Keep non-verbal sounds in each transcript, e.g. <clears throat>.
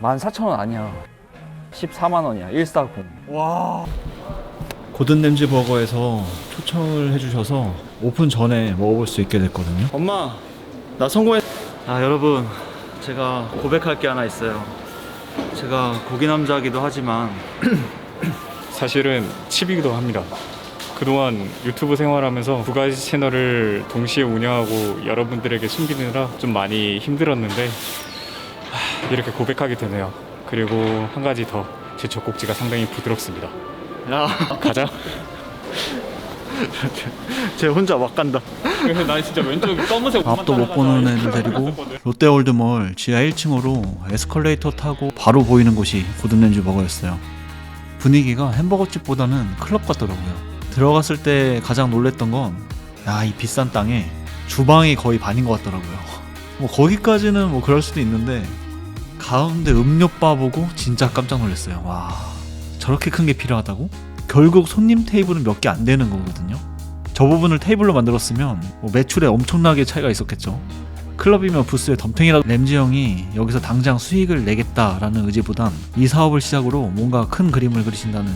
14,000원 아니야 14만원이야 140 고든 램지 버거에서 초청을 해주셔서 오픈 전에 먹어볼 수 있게 됐거든요. 엄마, 나 성공했. 아 여러분, 제가 고백할 게 하나 있어요. 제가 고기 남자이기도 하지만 <clears throat> 사실은 칩이기도 합니다. 그동안 유튜브 생활하면서 두 가지 채널을 동시에 운영하고 여러분들에게 숨기느라 좀 많이 힘들었는데 하, 이렇게 고백하게 되네요. 그리고 한 가지 더 제 젖꼭지가 상당히 부드럽습니다. 야, 가자. <laughs> 쟤 혼자 막 간다. 그래서 난 진짜 왼쪽 검은색 앞도 못 보는 애들 데리고 롯데월드몰 지하 1층으로 에스컬레이터 타고 바로 보이는 곳이 고든 램지 버거였어요. 분위기가 햄버거집보다는 클럽 같더라고요. 들어갔을 때 가장 놀랬던 건, 야, 이 비싼 땅에 주방이 거의 반인 것 같더라고요. 뭐, 거기까지는 뭐 그럴 수도 있는데, 가운데 음료바 보고 진짜 깜짝 놀랐어요. 와, 저렇게 큰 게 필요하다고? 결국 손님 테이블은 몇 개 안 되는 거거든요. 저 부분을 테이블로 만들었으면 뭐 매출에 엄청나게 차이가 있었겠죠. 클럽이면 부스에 덤탱이라도 램지 형이 여기서 당장 수익을 내겠다라는 의지보단 이 사업을 시작으로 뭔가 큰 그림을 그리신다는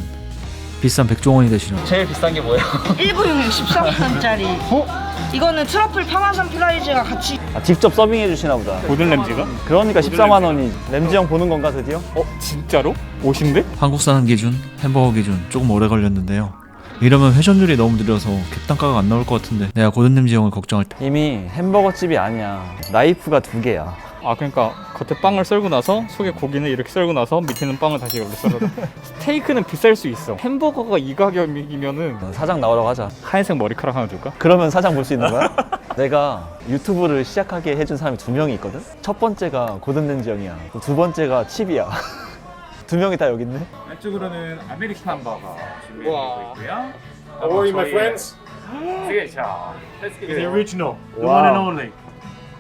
비싼 백종원이 되시는 제일 비싼 게 뭐예요? <laughs> 1966 13분짜리. 이거는 트러플 파마산 프라이즈가 같이 아, 직접 서빙해 주시나 보다 고든 램지가? 그러니까 14만 원이 램지 형 보는 건가 드디어? 어 진짜로? 옷인데? 한국 사는 기준, 햄버거 기준 조금 오래 걸렸는데요. 이러면 회전율이 너무 느려서 객단가가 안 나올 것 같은데 내가 고든 램지 형을 걱정할 때 이미 햄버거 집이 아니야 나이프가 두 개야 아 그러니까 겉에 빵을 썰고 나서 속에 고기는 이렇게 썰고 나서 밑에는 빵을 다시 여기로 썰어. <laughs> 스테이크는 비쌀 수 있어. 햄버거가 이 가격이면은 사장 나오라고 하자 하얀색 머리카락 하나 줄까? 그러면 사장 볼 수 있는 거야? <laughs> 내가 유튜브를 시작하게 해준 사람이 두 명이 있거든? 첫 번째가 고든 렌지 형이야 두 번째가 칩이야 <laughs> 두 명이 다 여기 있네 안쪽으로는 아메리칸 버거 준비되고 있고요. How are you, my friends? <gasps> 시그니처. The original, the one and only.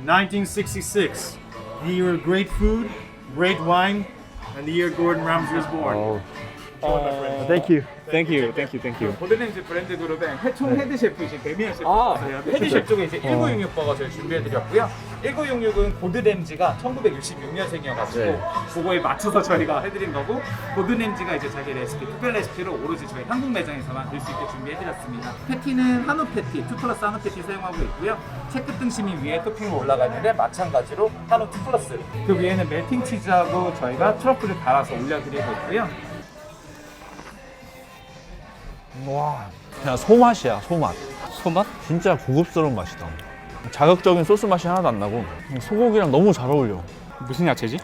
1966. The year of great food, great wine, and the year Gordon Ramsay was born. 땡큐 땡큐 땡큐 땡큐. 보드렌즈 브랜드 그룹의 회총 헤드 셰프이신 데미안 셰프. 아, 헤드 셰프 쪽에 이제 1966 버거 저희 준비해드렸고요. 1966은 고드램지가 1966년생이어가지고 네. 그거에 맞춰서 저희가 해드린 거고 고드램지가 이제 자기 레시피 특별 레시피로 오로지 저희 한국 매장에서만 들 수 있게 준비해드렸습니다. 패티는 한우 패티, 2 플러스 한우 패티 사용하고 있고요. 체크 등심이 위에 토핑으로 올라가 있는데 마찬가지로 한우 2 플러스 그 위에는 멜팅 치즈하고 저희가 트러플을 달아서 올려드리고 있고요. 그냥 소맛이야 소맛 소맛? 진짜 고급스러운 맛이다 자극적인 소스 맛이 하나도 안 나고 소고기랑 너무 잘 어울려 무슨 야채지?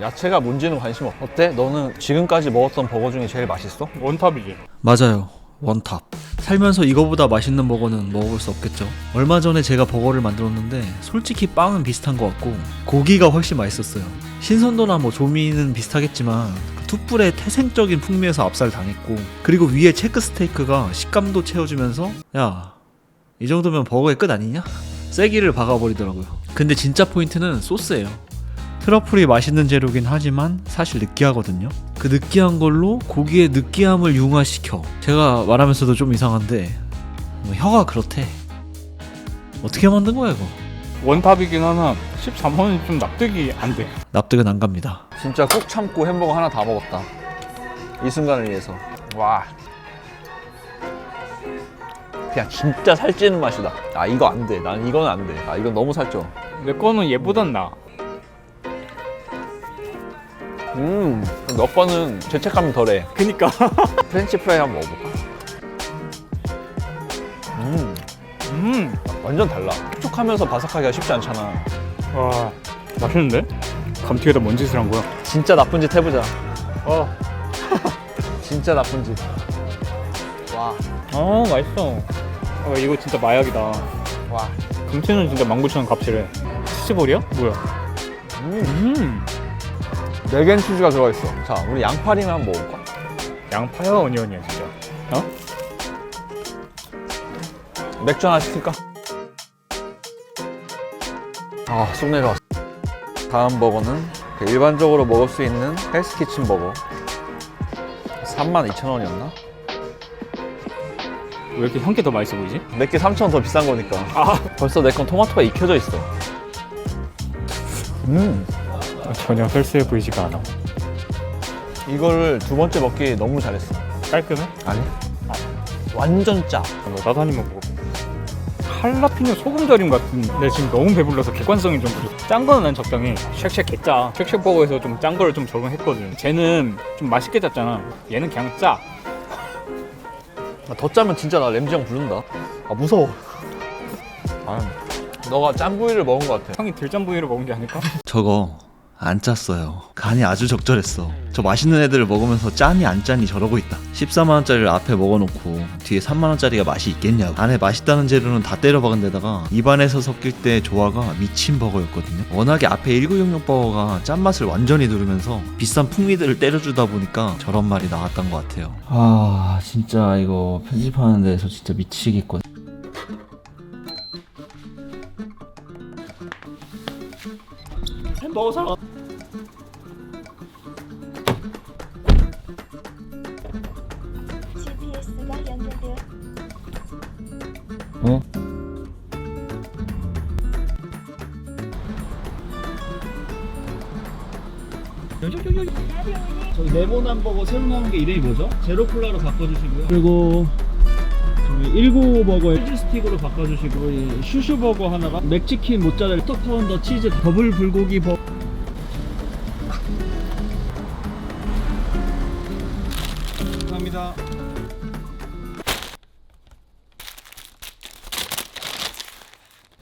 야채가 뭔지는 관심 없어 어때? 너는 지금까지 먹었던 버거 중에 제일 맛있어? 원탑이지. 맞아요. 원탑. 살면서 이거보다 맛있는 버거는 먹어볼 수 없겠죠. 얼마 전에 제가 버거를 만들었는데 솔직히 빵은 비슷한 것 같고 고기가 훨씬 맛있었어요. 신선도나 뭐 조미는 비슷하겠지만 그 툭불의 태생적인 풍미에서 압살 당했고 그리고 위에 체크 스테이크가 식감도 채워주면서 야 이 정도면 버거의 끝 아니냐? 세기를 박아버리더라고요. 근데 진짜 포인트는 소스예요. 트러플이 맛있는 재료긴 하지만 사실 느끼하거든요. 그 느끼한 걸로 고기의 느끼함을 융화시켜. 제가 말하면서도 좀 이상한데 뭐 혀가 그렇대. 어떻게 만든 거야 이거? 원탑이긴 하나 13만 원이 좀 납득이 안 돼. 납득은 안 갑니다. 진짜 꾹 참고 햄버거 하나 다 먹었다 이 순간을 위해서 와 그냥 진짜 살찌는 맛이다 아 이거 안 돼 난 이건 안 돼 아 이건 너무 살쪄 내 거는 얘보단 나. 음 너 거는 죄책감이 덜해 그니까. <laughs> 프렌치 프라이 한번 먹어볼까? 음 음. 완전 달라 촉촉하면서 바삭하기가 쉽지 않잖아 와 맛있는데? 감튀에다 뭔 짓을 한 거야? 진짜 나쁜 짓 해보자 어 진짜 나쁜 짓 와, 아 맛있어. 아, 이거 진짜 마약이다. 와. 감튀는 진짜 19,000원 값이래. 치즈볼이야? 뭐야? 음, 음. 맥앤치즈가 들어가 있어. 자, 우리 양파리만 한번 먹어볼까? 양파야 어니언이야 진짜. 어? 맥주 하나 시킬까? 아, 쏙 내려왔어. 다음 버거는 그 일반적으로 먹을 수 있는 헬스키친 버거. 32,000원이었나? 왜 이렇게 형게더 맛있어 보이지? 내게 3,000원 더 비싼 거니까. 벌써 내 건 토마토가 익혀져 있어. 음, 전혀 썰스해 보이지가 않아. 이거를 두 번째 먹기 너무 잘했어. 깔끔해? 아니? 완전 짜. 뭐 나도 한 입만 먹어볼게. 할라피뇨 소금 절임 같은데 지금 너무 배불러서 객관성이 좀 부족. 짠 거는 난 적당히 쉑쉑 개짜. 쉑쉑버거에서 좀 짠 거를 좀 적응했거든. 쟤는 좀 맛있게 짰잖아. 얘는 그냥 짜. 아, 더 짜면 진짜 나 램지 형 부른다. 아 무서워. 아, 너가 짠구이를 먹은 것 같아. 형이 들짠 부위를 먹은 게 아닐까? 저거 안 짰어요. 간이 아주 적절했어. 저 맛있는 애들을 먹으면서 짠이 안 짠이 저러고 있다. 14만원짜리를 앞에 먹어놓고 뒤에 3만원짜리가 맛이 있겠냐고. 안에 맛있다는 재료는 다 때려박은 데다가 입안에서 섞일 때 조화가 미친 버거였거든요. 워낙에 앞에 1966 버거가 짠맛을 완전히 누르면서 비싼 풍미들을 때려주다 보니까 저런 말이 나왔던 것 같아요. 아 진짜 이거 편집하는 데서 진짜 미치겠거든. 햄버거 사 GPS 저기 네모난 버거 새로 나온 게 이름이 뭐죠? 제로 콜라로 바꿔주시고요. 그리고 저기 19 버거 치즈 스틱으로 바꿔주시고 이 슈슈 버거 하나가 맥치킨 모짜렐라 스톡 파운더 치즈 더블 불고기 버거. 감사합니다.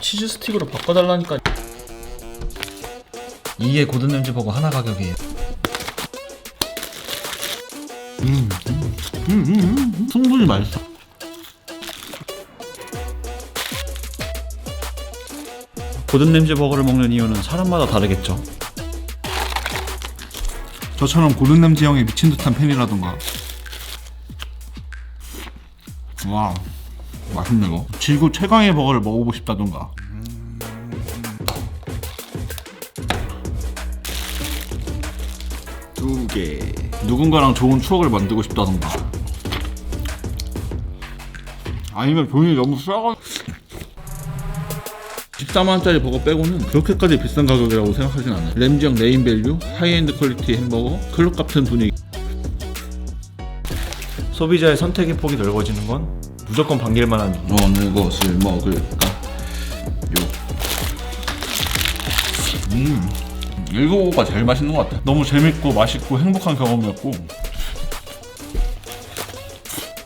치즈 스틱으로 바꿔달라니까. 이게 고든 램지 버거 하나 가격이에요. 음, 음. 충분히 맛있어. 고든 램지 버거를 먹는 이유는 사람마다 다르겠죠. 저처럼 고든 램지 형에 미친 듯한 팬이라던가 와 맛있네 이거 지구 최강의 버거를 먹어보고 싶다던가 두 개 누군가랑 좋은 추억을 만들고 싶다던가 아니면 돈이 너무 싸가 14만원짜리 버거 빼고는 그렇게까지 비싼 가격이라고 생각하진 않아요 램지형 네임밸류, 하이엔드 퀄리티 햄버거, 클럽 같은 분위기 소비자의 선택의 폭이 넓어지는 건 무조건 반길 만한 어느 것을 먹을까? 요. 음, 일고가 제일 맛있는 것 같아. 너무 재밌고 맛있고 행복한 경험이었고.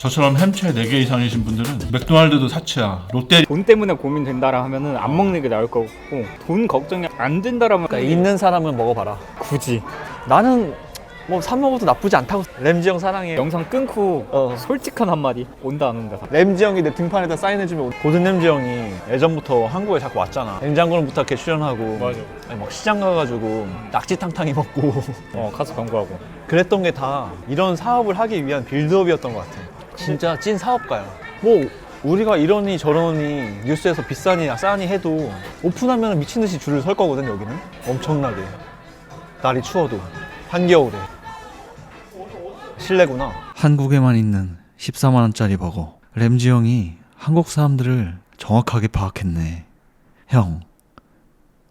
저처럼 햄채 4개 이상이신 분들은 맥도날드도 사치야. 롯데 돈 때문에 고민된다라 하면은 안 먹는 게 나을 거고 돈 걱정이 안 된다라면 그러니까 있는 사람은 먹어봐라. 굳이 나는 뭐 사 먹어도 나쁘지 않다고. 램지 형 사랑해. 영상 끊고 어. 솔직한 한마디 온다 안 온다 램지 형이 내 등판에다 사인해주면 온- 고든 램지 형이 예전부터 한국에 자꾸 왔잖아. 냉장고는 부탁해 출연하고. 맞아. 아니 막 시장 가가지고 낙지탕탕이 먹고. 어 가서 광고하고 그랬던 게 다 이런 사업을 하기 위한 빌드업이었던 것 같아. 진짜 찐 사업가야. 뭐 우리가 이러니 저러니 뉴스에서 비싸니 싸니 해도 오픈하면 미친 듯이 줄을 설 거거든 여기는. 엄청나게. 날이 추워도 한겨울에. 실내구나. 한국에만 있는 14만 원짜리 버거. 램지 형이 한국 사람들을 정확하게 파악했네. 형,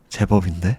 제법인데?